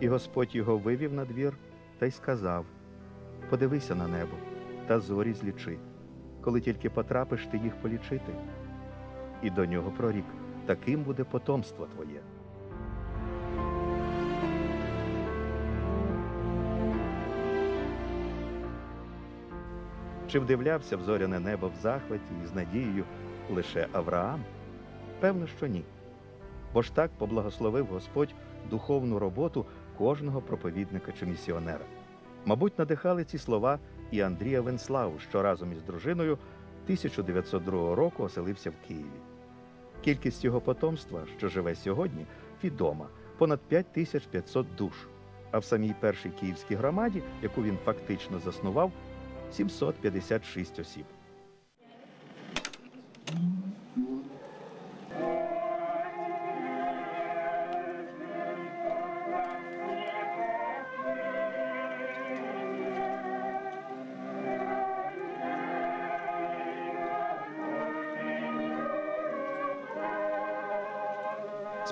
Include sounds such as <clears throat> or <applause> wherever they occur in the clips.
І Господь його вивів на двір та й сказав: Подивися на небо та зорі злічи, коли тільки потрапиш ти їх полічити. І до нього прорік, таким буде потомство твоє. Чи вдивлявся в зоряне небо в захваті і з надією лише Авраам? Певно, що ні. Бо ж так поблагословив Господь духовну роботу кожного проповідника чи місіонера. Мабуть, надихали ці слова і Андрія Венславу, що разом із дружиною 1902 року оселився в Києві. Кількість його потомства, що живе сьогодні, відома понад 5500 душ. А в самій першій київській громаді, яку він фактично заснував, 756 осіб.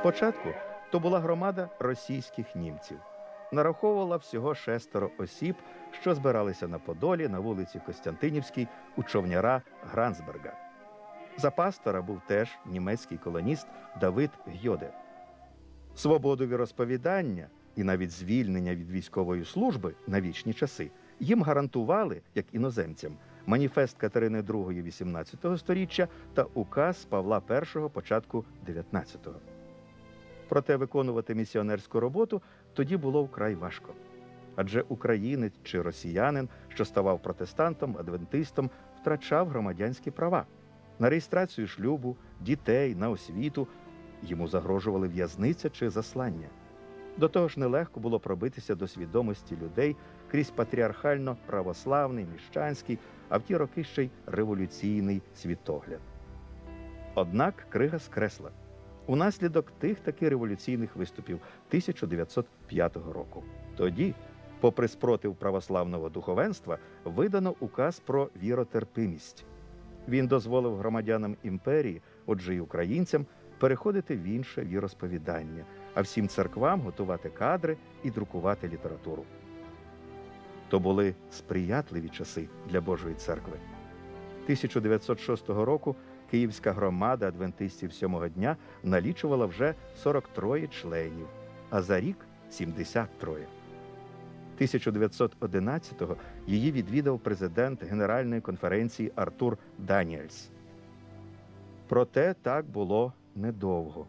Спочатку то була громада російських німців. Нараховувала всього шестеро осіб, що збиралися на Подолі на вулиці Костянтинівській у човняра Грансберга. За пастора був теж німецький колоніст Давид Гьоде. Свободу віросповідання і навіть звільнення від військової служби на вічні часи їм гарантували, як іноземцям, маніфест Катерини II 18 століття та указ Павла І початку 19-го. Проте виконувати місіонерську роботу тоді було вкрай важко. Адже українець чи росіянин, що ставав протестантом, адвентистом, втрачав громадянські права на реєстрацію шлюбу, дітей, на освіту. Йому загрожували в'язниця чи заслання. До того ж, нелегко було пробитися до свідомості людей крізь патріархально православний, міщанський, а в ті роки ще й революційний світогляд. Однак крига скресла унаслідок тих таки революційних виступів 1905 року. Тоді, попри спротив православного духовенства, видано указ про віротерпимість. Він дозволив громадянам імперії, отже й українцям, переходити в інше віросповідання, а всім церквам готувати кадри і друкувати літературу. То були сприятливі часи для Божої церкви. 1906 року Київська громада адвентистів сьомого дня налічувала вже 43 членів, а за рік 73. 1911-го її відвідав президент Генеральної конференції Артур Даніельс. Проте так було недовго.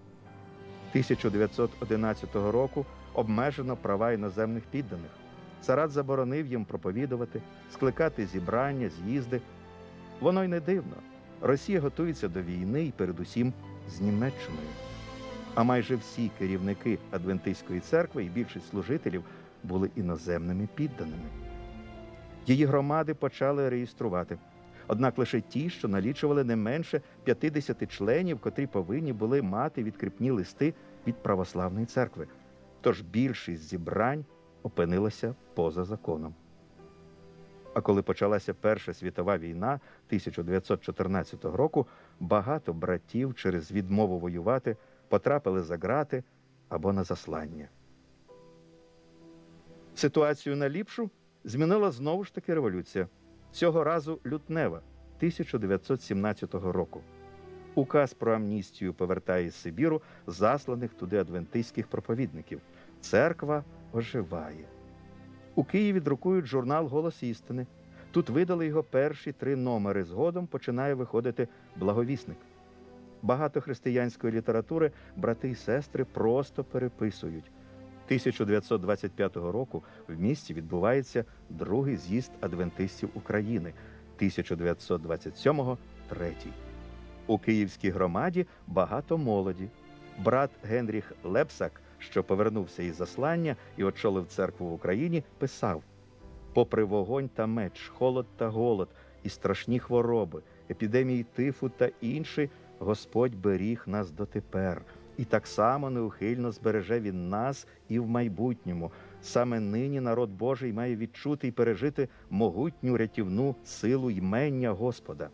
1911 року обмежено права іноземних підданих. Царат заборонив їм проповідувати, скликати зібрання, з'їзди. Воно й не дивно. Росія готується до війни і передусім з Німеччиною. А майже всі керівники Адвентистської церкви і більшість служителів були іноземними підданими. Її громади почали реєструвати. Однак лише ті, що налічували не менше 50 членів, котрі повинні були мати відкріпні листи від православної церкви. Тож більшість зібрань опинилася поза законом. А коли почалася Перша світова війна 1914 року, багато братів через відмову воювати потрапили за грати або на заслання. Ситуацію на ліпшу змінила знову ж таки революція. Цього разу лютнева 1917 року. Указ про амністію повертає з Сибіру засланих туди адвентистських проповідників. Церква оживає. У Києві друкують журнал Голос істини. Тут видали його перші три номери. Згодом починає виходити благовісник. Багато християнської літератури брати і сестри просто переписують. 1925 року в місті відбувається другий з'їзд адвентистів України, 1927-го – третій. У київській громаді багато молоді. Брат Генріх Лепсак, що повернувся із заслання і очолив церкву в Україні, писав: попри вогонь та меч, холод та голод і страшні хвороби, епідемії тифу та інші, Господь беріг нас дотепер. І так само неухильно збереже він нас і в майбутньому. Саме нині народ Божий має відчути і пережити могутню рятівну силу ймення Господа.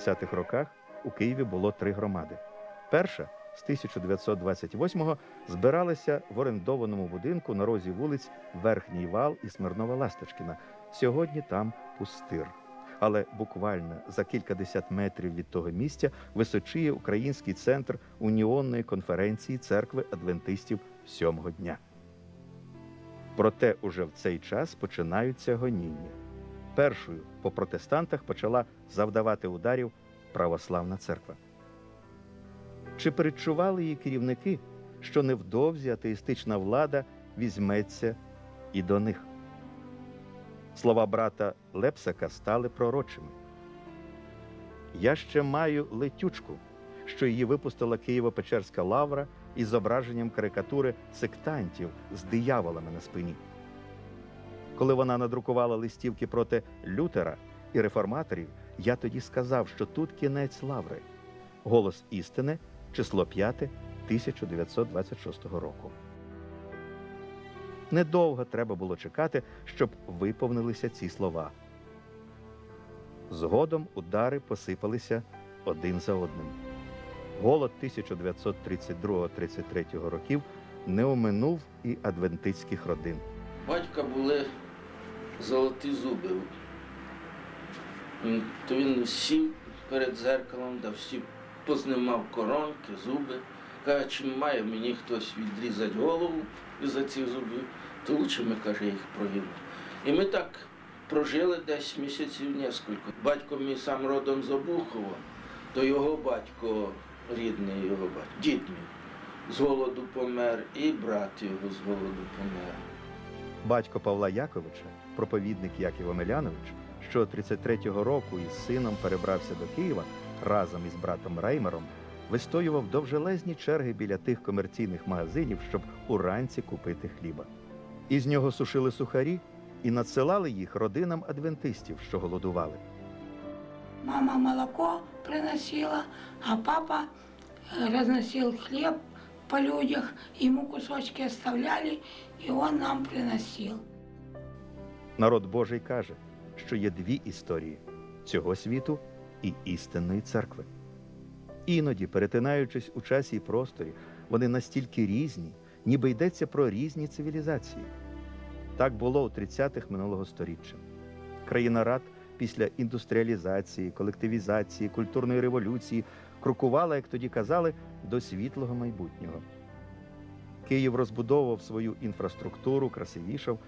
20-х роках у Києві було три громади. Перша з 1928-го збиралася в орендованому будинку на розі вулиць Верхній Вал і Смирнова Ласточкіна. Сьогодні там пустир. Але буквально за кількадесят метрів від того місця височіє український центр уніонної конференції церкви адвентистів сьомого дня. Проте уже в цей час починаються гоніння. Першою по протестантах почала завдавати ударів православна церква. Чи передчували її керівники, що невдовзі атеїстична влада візьметься і до них? Слова брата Лепсака стали пророчими. Я ще маю летючку, що її випустила Києво-Печерська лавра із зображенням карикатури сектантів з дияволами на спині. Коли вона надрукувала листівки проти Лютера і реформаторів, я тоді сказав, що тут кінець лаври. Голос істини, число 5, 1926 року. Недовго треба було чекати, щоб виповнилися ці слова. Згодом удари посипалися один за одним. Голод 1932-33 років не оминув і адвентистських родин. Батька були золоті зуби. То він сів перед зеркалом, да всі познімав коронки, зуби. Каже, чи має мені хтось відрізати голову із-за цих зубів, то лучше ми, каже, їх проїмо. І ми так прожили десь місяців несколько. Батько мій сам родом з Обухова, то його батько, рідний його батько, дід мій, з голоду помер, і брат його з голоду помер. Батько Павла Яковича, проповідник Яків Омелянович, що 33-го року із сином перебрався до Києва разом із братом Реймером, вистоював довжелезні черги біля тих комерційних магазинів, щоб уранці купити хліба. Із нього сушили сухарі і надсилали їх родинам адвентистів, що голодували. Мама молоко приносила, а папа э, разносил хлеб по людях, ему кусочки оставляли, и он нам приносил. Народ Божий каже, що є дві історії цього світу і істинної церкви. Іноді, перетинаючись у часі і просторі, вони настільки різні, ніби йдеться про різні цивілізації. Так було у 30-х минулого сторіччя. Країна рад після індустріалізації, колективізації, культурної революції крокувала, як тоді казали, до світлого майбутнього. Київ розбудовував свою інфраструктуру, красивішав,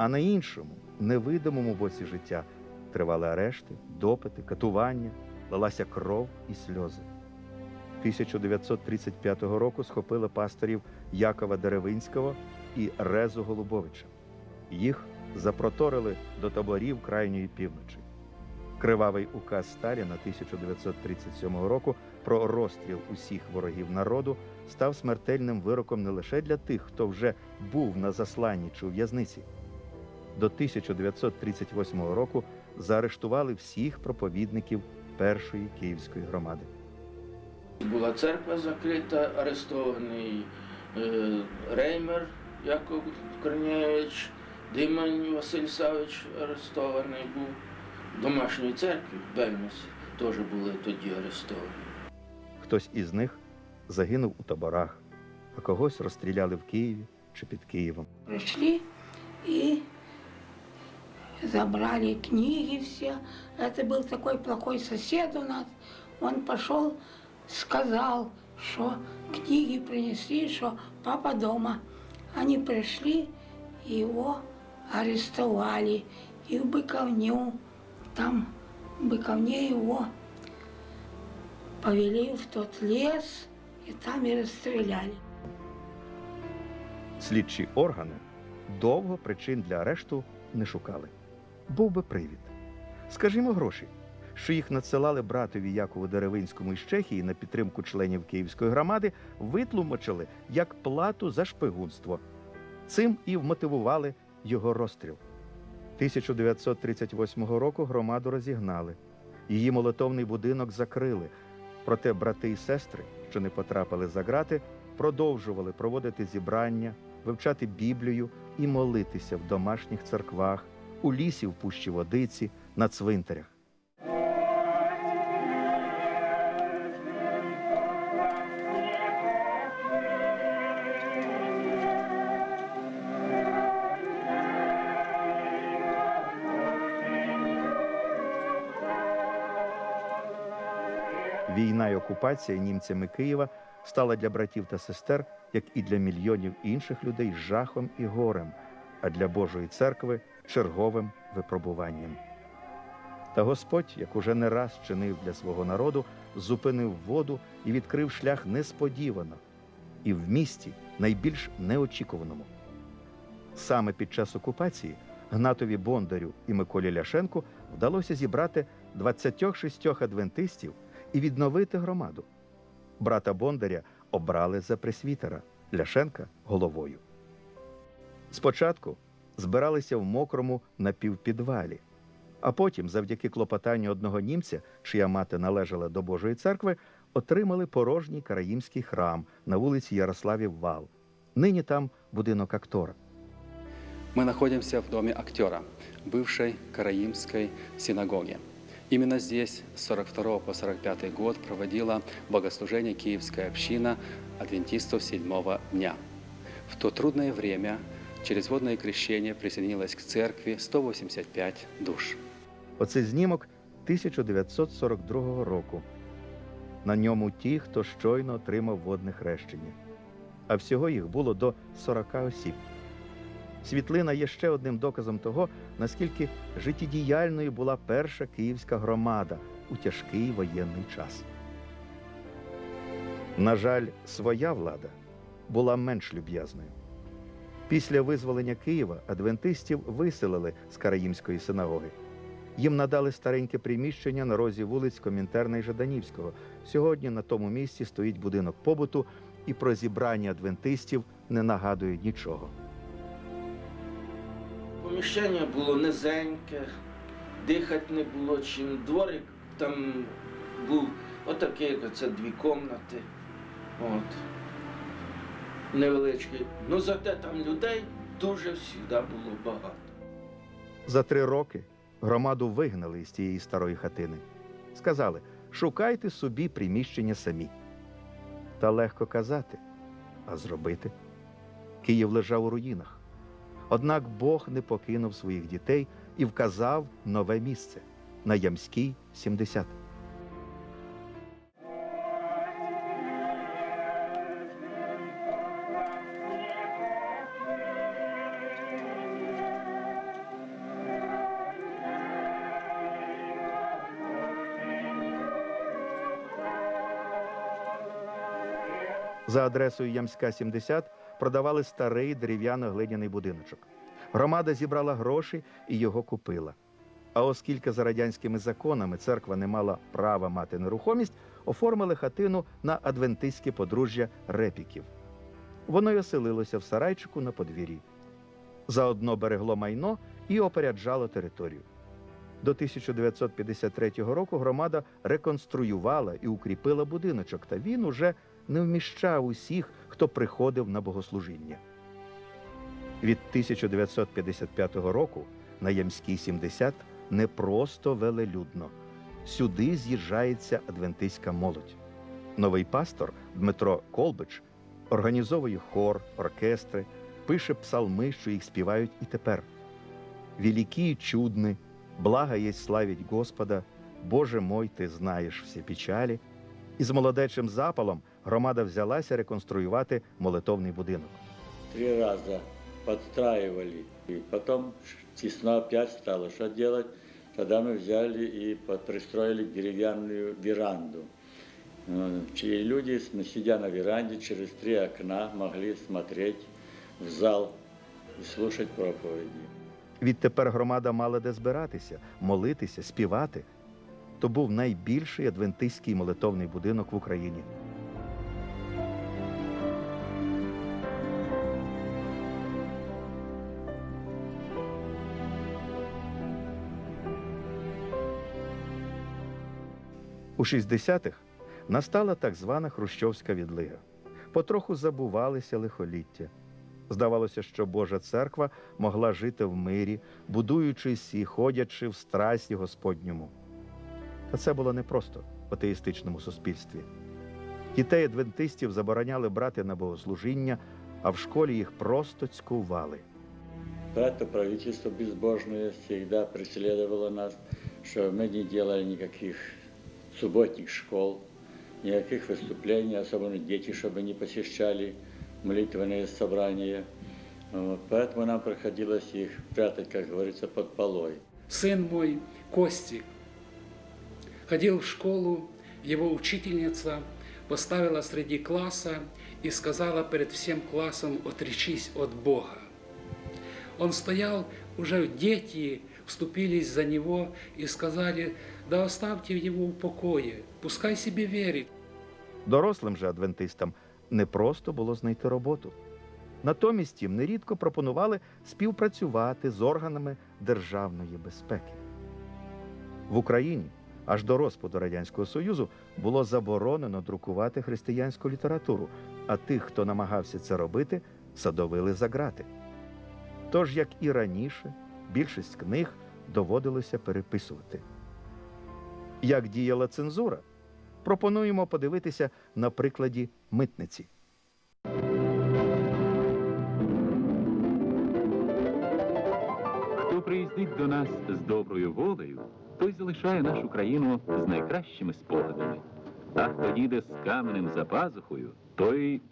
а на іншому, невидимому боці життя тривали арешти, допити, катування, лилася кров і сльози. 1935 року схопили пасторів Якова Деревинського і Резу Голубовича. Їх запроторили до таборів крайньої півночі. Кривавий указ Сталіна 1937 року про розстріл усіх ворогів народу став смертельним вироком не лише для тих, хто вже був на засланні чи у в'язниці. До 1938 року заарештували всіх проповідників першої київської громади. Була церква закрита, арестований е, Реймер Яков Корнєвич, Димань Василь Савич арестований був. В домашньої церкві в Бельмесі теж були тоді арестовані. Хтось із них загинув у таборах, а когось розстріляли в Києві чи під Києвом. Пришли и забрали книги все. Это был такой плохой сосед у нас. Он пошел, сказал, что книги принесли, что папа дома. Они пришли, его арестовали. И в Быковню, там в Быковне его повели в тот лес, и там и расстреляли. Слідчі органи довго причин для арешту не шукали. Був би привід. Скажімо, гроші, що їх надсилали братові Якову Деревинському із Чехії на підтримку членів Київської громади, витлумачили як плату за шпигунство. Цим і вмотивували його розстріл. 1938 року громаду розігнали. Її молитовний будинок закрили. Проте брати і сестри, що не потрапили за грати, продовжували проводити зібрання, вивчати Біблію і молитися в домашніх церквах, у лісі в пущі водиці, на цвинтарях. Війна і окупація німцями Києва стала для братів та сестер, як і для мільйонів інших людей, жахом і горем а для Божої церкви черговим випробуванням. Та Господь, як уже не раз чинив для свого народу, зупинив воду і відкрив шлях несподівано, і в місті найбільш неочікуваному. Саме під час окупації Гнатові Бондарю і Миколі Ляшенку вдалося зібрати 26 адвентистів і відновити громаду. Брата Бондаря обрали за пресвітера, Ляшенка головою. Спочатку збиралися в мокрому напівпідвалі, а потім, завдяки клопотанню одного німця, чия мати належала до Божої церкви, отримали порожній караїмський храм на вулиці Ярославів Вал. Нині там будинок актора. Мы находимся в доме актера, бывшей Караимской синагоги. Именно здесь с 42 по 45 год проводила богослужение Киевская община адвентистов седьмого дня. В то трудное время через водное крещение присоединилось к церкви 185 душ. Оце знімок 1942 року. На ньому ті, хто щойно отримав водне хрещення. А всього їх було до 40 осіб. Світлина є ще одним доказом того, наскільки життєдіяльною була перша київська громада у тяжкий воєнний час. На жаль, своя влада була менш люб'язною. Після визволення Києва адвентистів виселили з Караїмської синагоги. Їм надали стареньке приміщення на розі вулиць Комінтерна і Жаданівського. Сьогодні на тому місці стоїть будинок побуту, і про зібрання адвентистів не нагадує нічого. Поміщення було низеньке, дихати не було чим. Дворик там був отакий, це дві кімнати. Невеличкий. Ну зате там людей дуже завжди було багато. За три роки громаду вигнали із тієї старої хатини. Сказали: шукайте собі приміщення самі. Та легко казати, а зробити. Київ лежав у руїнах. Однак Бог не покинув своїх дітей і вказав нове місце на Ямській 70. За адресою Ямська 70 продавали старий дерев'яно-глиняний будиночок. Громада зібрала гроші і його купила. А оскільки за радянськими законами церква не мала права мати нерухомість, оформили хатину на адвентистське подружжя репіків. Воно й оселилося в сарайчику на подвір'ї. Заодно берегло майно і опоряджало територію. До 1953 року громада реконструювала і укріпила будиночок, та він уже не вміщав усіх, хто приходив на богослужіння. Від 1955 року на Ямській 70 не просто велелюдно. Сюди з'їжджається адвентистська молодь. Новий пастор Дмитро Колбич організовує хор, оркестри, пише псалми, що їх співають і тепер. Великі і чудні, блага єсть славить Господа, Боже мой, ти знаєш всі печалі. І з молодечим запалом громада взялася реконструювати молитовний будинок. Три раза подстраивали. И потом тесно опять стало. Что делать? Тогда мы взяли и под- пристроили деревянную веранду. И люди, сидя на веранде, через три окна могли смотреть в зал и слушать проповеди. Відтепер громада мала де збиратися, молитися, співати. То був найбільший адвентистський молитовний будинок в Україні. У 60-х настала так звана хрущовська відлига. Потроху забувалися лихоліття. Здавалося, що Божа церква могла жити в мирі, будуючись і ходячи в страсті Господньому. Та це було непросто в атеїстичному суспільстві. Дітей адвентистів забороняли брати на богослужіння, а в школі їх просто цькували. Это правительство безбожное всегда преследовало нас, что мы не делали никаких субботних школ, никаких выступлений, особенно дети, чтобы не посещали молитвенные собрания. Поэтому нам приходилось их прятать, как говорится, под полой. Сын мой, Костик, ходил в школу, его учительница поставила среди класса и сказала перед всем классом «отречись от Бога». Он стоял, уже дети вступились за него и сказали «да оставьте его в покое, пускай себе верит». Дорослим же адвентистам не просто було знайти роботу. Натомість їм нерідко пропонували співпрацювати з органами державної безпеки. В Україні аж до розпаду Радянського Союзу було заборонено друкувати християнську літературу, а тих, хто намагався це робити, садовили за грати. Тож, як і раніше, більшість книг доводилося переписувати. Як діяла цензура? Пропонуємо подивитися на прикладі митниці. Хто приїздить до нас з доброю волею, той залишає нашу країну з найкращими спогадами. А хто їде з каменем за пазухою, той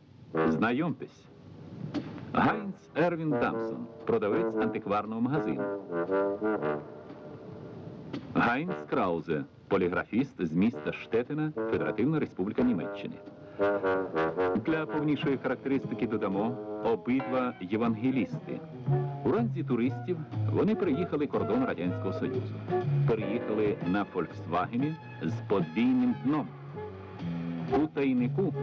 знайомтесь. Гайнц Ервін Дамсон, продавець антикварного магазину. Гайнц Краузе, поліграфіст з міста Штетина, Федеративна Республіка Німеччини. Для повнішої характеристики додамо обидва євангелісти. У ранці туристів вони переїхали кордон Радянського Союзу. Переїхали на Фольксвагені з подвійним дном. У тайнику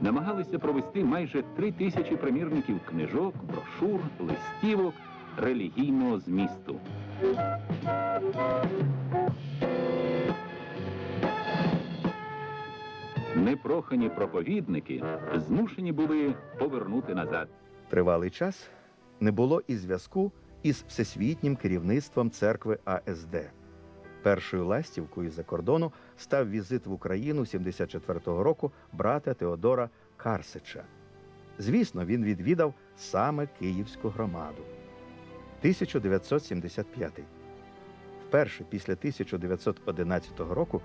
намагалися провести майже три тисячі примірників книжок, брошур, листівок релігійного змісту. Непрохані проповідники змушені були повернути назад. Тривалий час не було і зв'язку із всесвітнім керівництвом церкви АСД. Першою ластівкою за кордону став візит в Україну 74-го року брата Теодора Карсича. Звісно, він відвідав саме Київську громаду. 1975. Вперше після 1911 року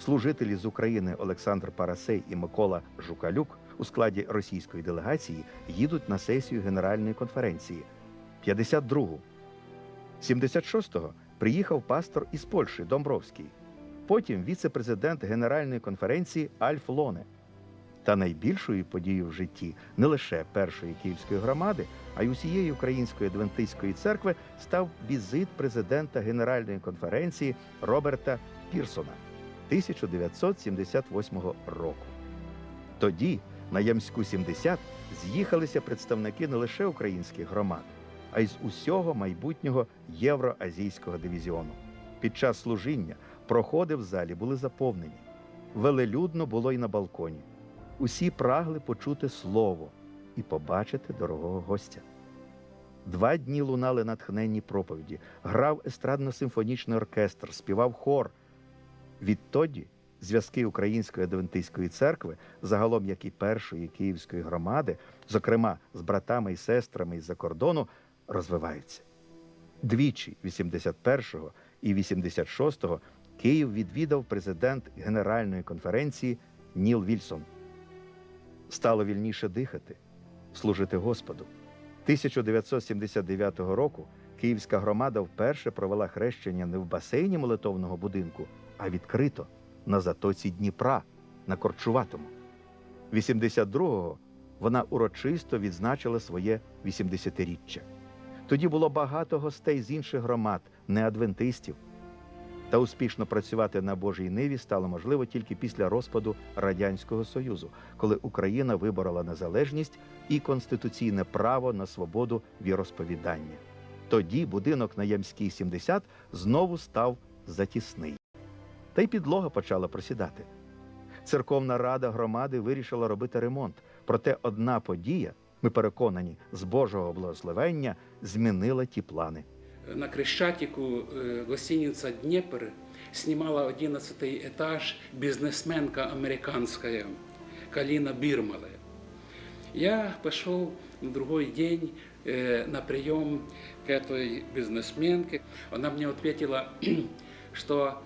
служителі з України Олександр Парасей і Микола Жукалюк у складі російської делегації їдуть на сесію Генеральної конференції. 52-го. 76-го приїхав пастор із Польщі Домбровський. Потім віце-президент Генеральної конференції Альф Лоне. Та найбільшою подією в житті не лише першої київської громади, а й усієї української адвентистської церкви став візит президента Генеральної конференції Роберта Пірсона 1978 року. Тоді на Ямську 70 з'їхалися представники не лише українських громад, а й з усього майбутнього євроазійського дивізіону. Під час служіння проходи в залі були заповнені. Велелюдно було й на балконі. Усі прагли почути слово і побачити дорогого гостя. Два дні лунали натхненні проповіді, грав естрадно-симфонічний оркестр, співав хор. Відтоді зв'язки Української адвентистської церкви, загалом як і першої київської громади, зокрема з братами і сестрами із-за кордону, розвиваються. Двічі 81-го і 86-го Київ відвідав президент Генеральної конференції Ніл Вільсон. Стало вільніше дихати, служити Господу. 1979 року Київська громада вперше провела хрещення не в басейні молитовного будинку, а відкрито на затоці Дніпра на Корчуватому. 82-го вона урочисто відзначила своє 80-річчя. Тоді було багато гостей з інших громад, не адвентистів. Та успішно працювати на Божій ниві стало можливо тільки після розпаду Радянського Союзу, коли Україна виборола незалежність і конституційне право на свободу віросповідання. Тоді будинок на Ямській 70 знову став затісний Та й підлога почала просідати. Церковна рада громади вирішила робити ремонт. Проте одна подія, ми переконані, з Божого благословення змінила ті плани. На Крещатику э, гостиница «Днепр» снимала 11 этаж бизнесменка американская Калина Бирмале. Я пошел на другой день э, на прием к этой бизнесменке. Она мне ответила, <clears throat> что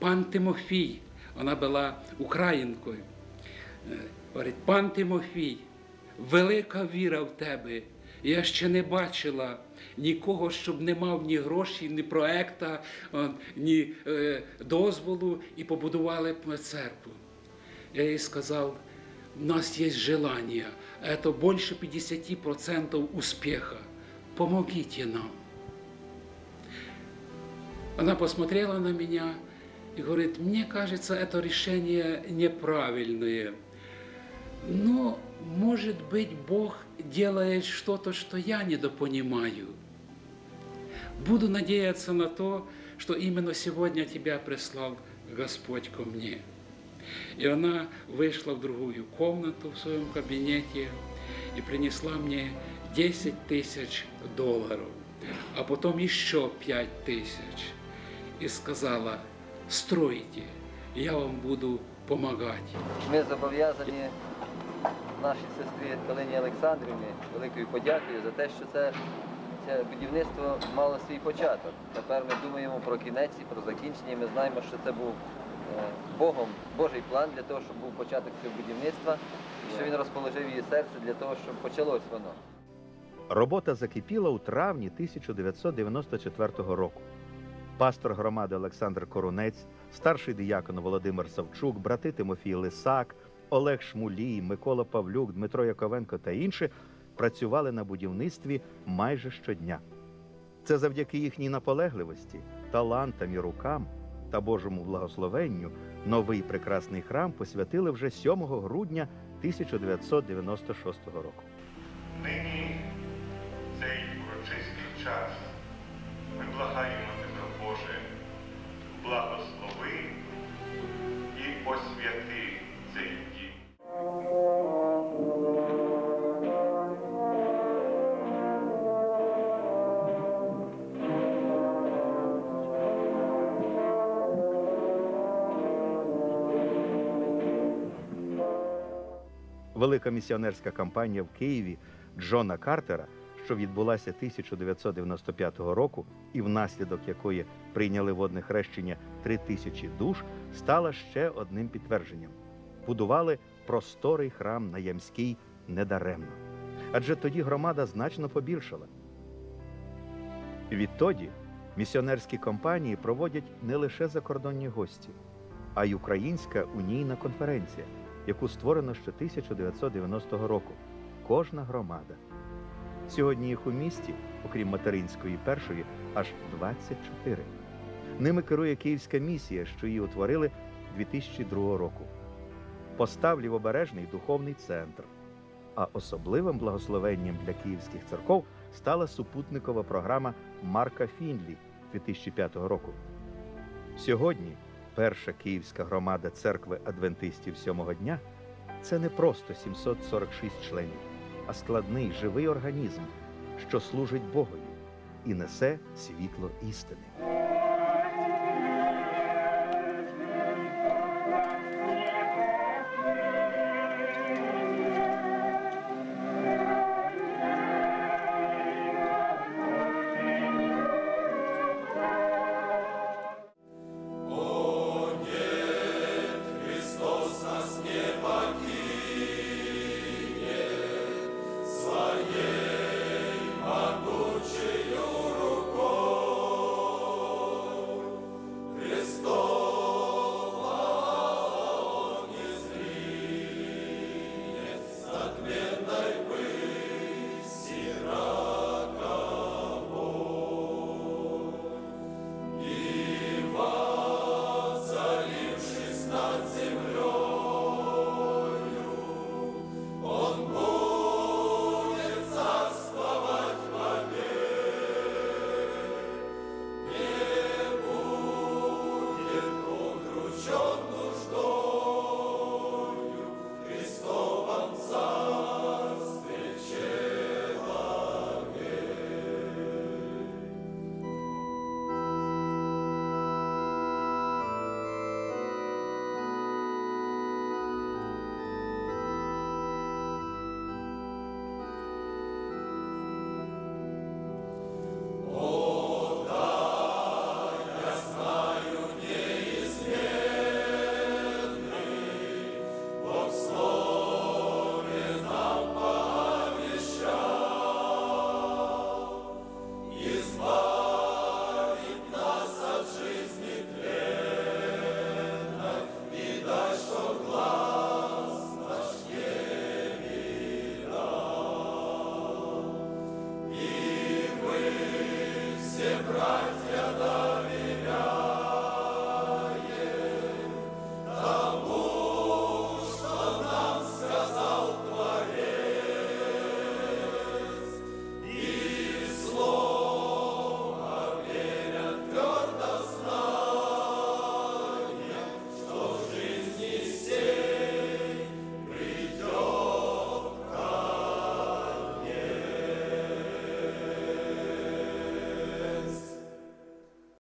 пан Тимофей, она была украинкой, Е, Говорить, пан Тимофій, велика віра в тебе. Я ще не бачила нікого, щоб не мав ні грошей, ні проекта, е, ні е, дозволу і побудували б церкву. Я їй сказав, у нас есть желание, это больше 50% успеха. Помогите нам. Она посмотрела на меня и говорит, мне кажется, это решение неправильное. Но, может быть, Бог делает что-то, что я недопонимаю. Буду надеяться на то, что именно сегодня тебя прислал Господь ко мне. И она вышла в другую комнату в своем кабинете и принесла мне 10 тысяч долларов, а потом еще 5 тысяч. И сказала, стройте, я вам буду помогать. Ми зобов'язані нашій сестрі Галині Олександрівні великою подякою за те, що це, це будівництво мало свій початок. Тепер ми думаємо про кінець і про закінчення. і Ми знаємо, що це був е, Богом Божий план для того, щоб був початок цього будівництва, і що він розположив її серце для того, щоб почалось воно. Робота закипіла у травні 1994 року. Пастор громади Олександр Корунець, старший диякон Володимир Савчук, брати Тимофій Лисак, Олег Шмулій, Микола Павлюк, Дмитро Яковенко та інші працювали на будівництві майже щодня. Це завдяки їхній наполегливості, талантам і рукам та Божому благословенню новий прекрасний храм посвятили вже 7 грудня 1996 року. Нині цей урочистий час Велика місіонерська кампанія в Києві Джона Картера, що відбулася 1995 року, і внаслідок якої прийняли водне хрещення три тисячі душ, стала ще одним підтвердженням. Будували просторий храм на Ямській недаремно. Адже тоді громада значно побільшала. Відтоді місіонерські компанії проводять не лише закордонні гості, а й українська унійна конференція яку створено ще 1990 року. Кожна громада. Сьогодні їх у місті, окрім материнської першої, аж 24. Ними керує Київська місія, що її утворили 2002 року. Постав лівобережний духовний центр. А особливим благословенням для київських церков стала супутникова програма Марка Фінлі 2005 року. Сьогодні перша київська громада церкви адвентистів сьомого дня це не просто 746 членів, а складний живий організм, що служить Богові і несе світло істини.